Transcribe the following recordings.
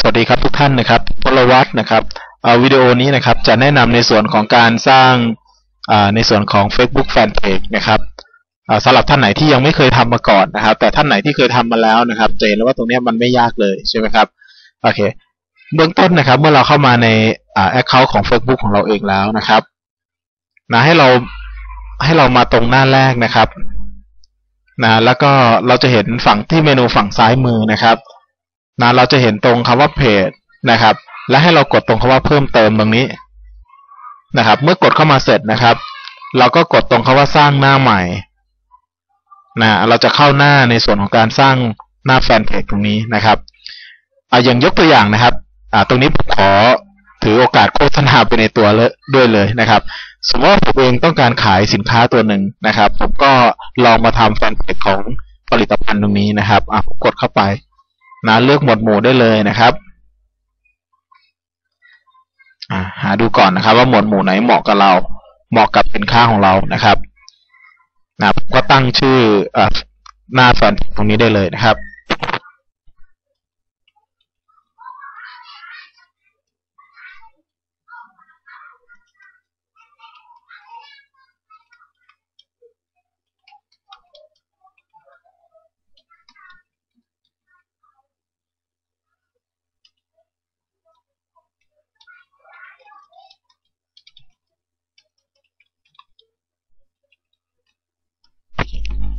สวัสดีครับทุกท่านนะครับพลวัตนะครับวิดีโอนี้นะครับจะแนะนำในส่วนของการสร้างในส่วนของ Facebook Fanpage นะครับสำหรับท่านไหนที่ยังไม่เคยทำมาก่อนนะครับ แต่ท่านไหนที่เคยทำมาแล้วนะครับจะเห็นแล้วว่าตรงนี้มันไม่ยากเลยใช่ไหมครับโอเคเบื้องต้นนะครับ เมื่อเราเข้ามาในแอคเคาท์ของ Facebook ของเราเองแล้วนะครับนะให้เราให้เรามาตรงหน้าแรกนะครับนะแล้วก็เราจะเห็นฝั่งที่เมนูฝั่งซ้ายมือนะครับ นะเราจะเห็นตรงคำว่าเพจนะครับ และให้เรากดตรงคำว่าเพิ่มเติมตรงนี้นะครับ เมื่อกดเข้ามาเสร็จนะครับ เราก็กดตรงคำว่าสร้างหน้าใหม่นะเราจะเข้าหน้าในส่วนของการสร้างหน้าแฟนเพจตรงนี้นะครับอาอย่างยกตัวอย่างนะครับอ่าตรงนี้ผมขอถือโอกาสโฆษณาไปในตัวเลยด้วยเลยนะครับ สมมติว่าผมเองต้องการขายสินค้าตัวหนึ่งนะครับ ผมก็ลองมาทำแฟนเพจของผลิตภัณฑ์ตรงนี้นะครับอะผมกดเข้าไป นะเลือกหมวดหมู่ได้เลยนะครับหาดูก่อนนะครับ ว่าหมวดหมู่ไหนเหมาะกับเรา เหมาะกับสินค้าของเรานะครับนะก็ตั้งชื่อหน้าแฟนตรงนี้ได้เลยนะครับ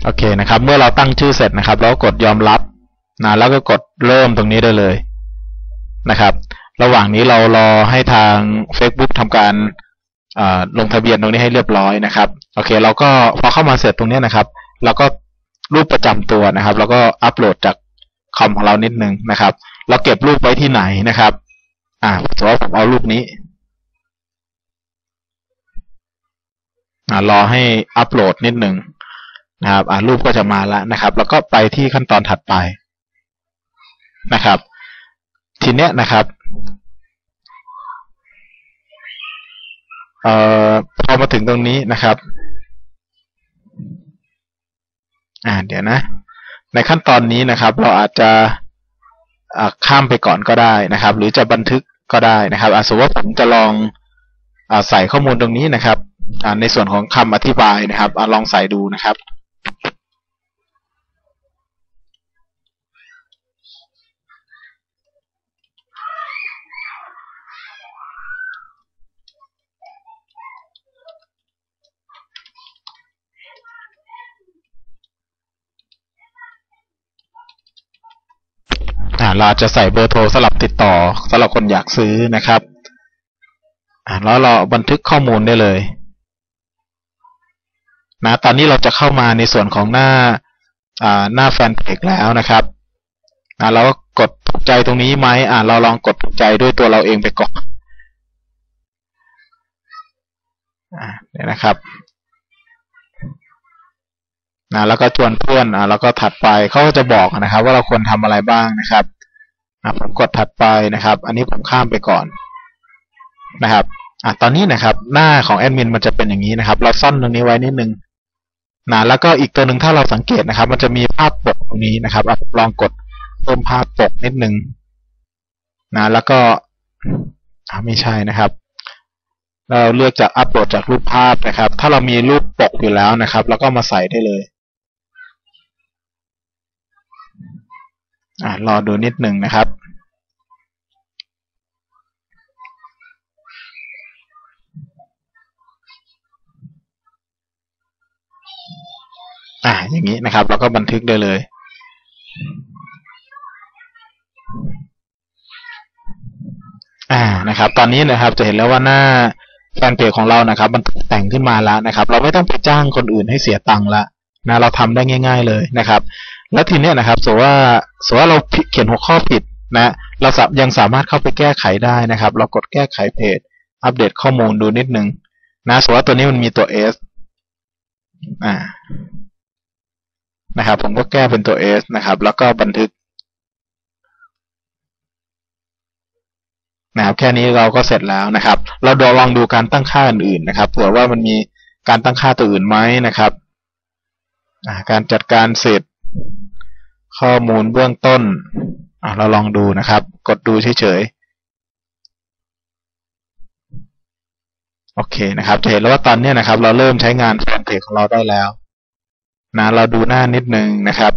โอเคนะครับ เมื่อเราตั้งชื่อเสร็จนะครับเราก็กดยอมรับนะแล้วก็กดเริ่มตรงนี้ได้เลยนะครับ ระหว่างนี้เรารอให้ทาง Facebook ทำการลงทะเบียนตรงนี้ให้เรียบร้อยนะครับ โอเคเราก็พอเข้ามาเสร็จตรงนี้นะครับเราก็รูปประจำตัวนะครับ แล้วก็อัปโหลดจากคอมของเรานิดนึงนะครับ เราเก็บรูปไว้ที่ไหนนะครับ อ่าสมมติว่าผมเอารูปนี้อ่ารอให้อัปโหลดนิดหนึ่ง นะครับอ่ารูปก็จะมาแล้วนะครับ แล้วก็ไปที่ขั้นตอนถัดไปนะครับ ทีเนี้ยนะครับเอ่อพอมาถึงตรงนี้นะครับ อ่าเดี๋ยวนะ ในขั้นตอนนี้นะครับ เราอาจจะข้ามไปก่อนก็ได้นะครับ หรือจะบันทึกก็ได้นะครับสมมติว่าผมจะลองอใส่ข้อมูลตรงนี้นะครับในส่วนของคำอธิบายนะครับอลองใส่ดูนะครับ เราจะใส่เบอร์โทรสลับติดต่อสำหรับคนอยากซื้อนะครับแล้วเราบันทึกข้อมูลได้เลยนะตอนนี้เราจะเข้ามาในส่วนของหน้าหน้าแฟนเพจแล้วนะครับเราก็กดถูกใจตรงนี้ไหมอ่าเราลองกดถูกใจด้วยตัวเราเองไปก่อนเนี่ยนะครับนะแล้วก็ชวนเพื่อนอ่าแล้วก็ถัดไปเขาก็จะบอกนะครับ ว่าเราควรทำอะไรบ้างนะครับ ผมกดถัดไปนะครับ อันนี้ผมข้ามไปก่อนนะครับอ่าตอนนี้นะครับ หน้าของแอดมินมันจะเป็นอย่างนี้นะครับ เราซ่อนตรงนี้ไว้นิดนึงนะแล้วก็อีกตัวหนึ่งถ้าเราสังเกตนะครับ มันจะมีภาพปกตรงนี้นะครับลองกดเพิ่มภาพปกนิดนึงนะแล้วก็ไม่ใช่นะครับ เราเลือกจากอัปโหลดจากรูปภาพนะครับ ถ้าเรามีรูปปกอยู่แล้วนะครับ แล้วก็มาใส่ได้เลยอ่ารอดูนิดหนึ่งนะครับ อ่าอย่างนี้นะครับเราก็บันทึกได้เลยอ่านะครับ ตอนนี้นะครับจะเห็นแล้วว่าหน้าแฟนเพจของเรานะครับ มันแต่งขึ้นมาแล้วนะครับ เราไม่ต้องไปจ้างคนอื่นให้เสียตังค์ละนะเราทำได้ง่าย ๆเลยนะครับ แล้วทีเนี้ยนะครับสมมติว่าสมมติว่าเราเขียนหัวข้อผิดนะเรายังสามารถเข้าไปแก้ไขได้นะครับ เรากดแก้ไขเพจ อัปเดตข้อมูลดูนิดนึงนะสมมติว่าตัวนี้มันมีตัว s อ่า นะครับ ผมก็แก้เป็นตัว s นะครับ แล้วก็บันทึกนะครับ แค่นี้เราก็เสร็จแล้วนะครับ เราดลองดูการตั้งค่าอื่นๆนะครับเผื่อว่ามันมีการตั้งค่าตัวอื่นไหมนะครับการจัดการเสร็จข้อมูลเบื้องต้นเราลองดูนะครับ กดดูเฉยๆ โอเคนะครับจะเห็นแล้วว่าตอนนี้นะครับ เราเริ่มใช้งานแฟนเพจของเราได้แล้ว นะเราดูหน้านิดนึงนะครับ